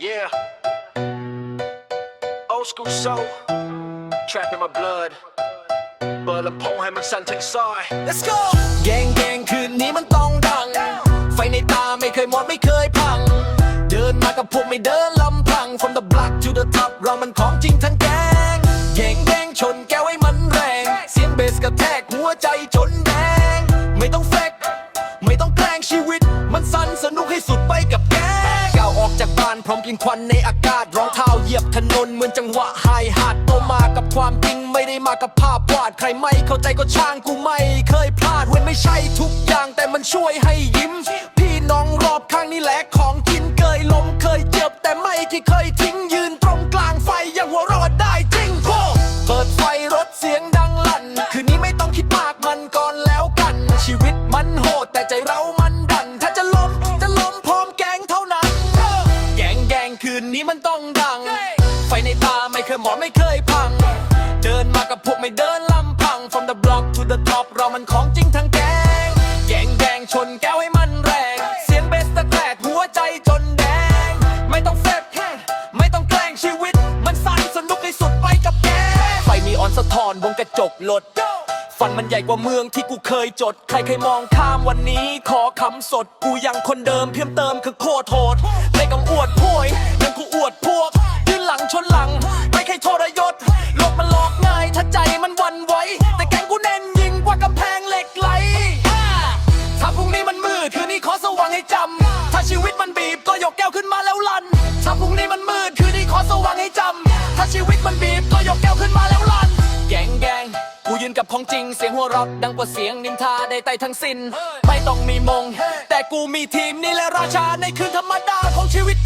Yeah. Old school soul. Trap in my blood. เปิดลำโพงให้มันสั่นทั้งซอย Let's go แกงแกงคืนนี้มันต้องดัง ไฟในตาไม่เคยหมดไม่เคยพัง เดินมากับพวกไม่เดินลำพัง From the block to the top เรามันของจริงทั้งแกงแกงแดงชนแก้วให้มันแรง เสียงเบสกระแทกหัวใจจนแดง ไม่ต้องเฟกไม่ต้องแกล้งชีวิต มันสั้นสนุกให้สุดไปกับแกง พร้อมกินควันในอากาศรองเท้าเหยียบถนนเหมือนจังหวะไฮฮาร์ดโตมากับความจริงไม่ได้มากับภาพวาดใครไม่เข้าใจก็ช่างกูไม่เคยพลาดเว้นไม่ใช่ทุกอย่างแต่มันช่วยให้ยิ้ม พี่น้องรอบข้างนี่แหละของกินเคยล้มเคยเจ็บแต่ไม่ที่เคยทิ้งยืนตรง ต้องดัง ไฟในตาไม่เคยหมอนไม่เคยพัง เดินมากับพวกไม่เดินลำพัง From the block to the top เรามันของจริงทั้งแกงแกงแดงชนแก้วให้มันแรง เสียงเบสตะแกรกหัวใจจนแดง ไม่ต้องเฟบไม่ต้องแกล้งชีวิต มันสั้นสนุกที่สุดไปกับแกงไฟนีออนสะท้อนบนกระจกรถฝันมันใหญ่กว่าเมืองที่กูเคยจด ใครเคยมองข้ามวันนี้ ขอคำสด กูยังคนเดิมเพียมเติมคือโคตรโหดไม่ต้อง สว่างให้จำถ้าชีวิตมันบีบก็ยกแก้วขึ้นมาแล้วลัน ถ้าพรุ่งนี้มันมืดคืนนี้ขอสว่างให้จำถ้าชีวิตมันบีบก็ยกแก้วขึ้นมาแล้วลัน แกงแกงกูยืนกับของจริงเสียงหัวเราะดังกว่าเสียงนินทาใดๆทั้งสิ้น ไม่ต้องมีมง แต่กูมีทีมนี่แหละราชาในคืนธรรมดาของชีวิต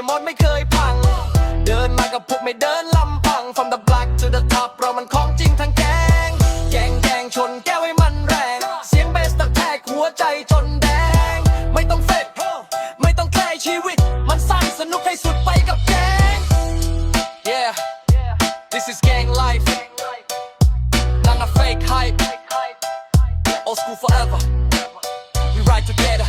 ให้มดไม่เคยพัง เดินมากับพวกไม่เดินลำพัง from the black to the top เรามันของจริงทั้งแกง แกงแกงชนแก้วให้มันแรง เสียงเบสตะแทกหัวใจจนแดง ไม่ต้องเฟดไม่ต้องแคลชีวิต มันสร้างสนุกให้สุดไปกับแกง yeah this is gang life not a fake hype old school forever we ride together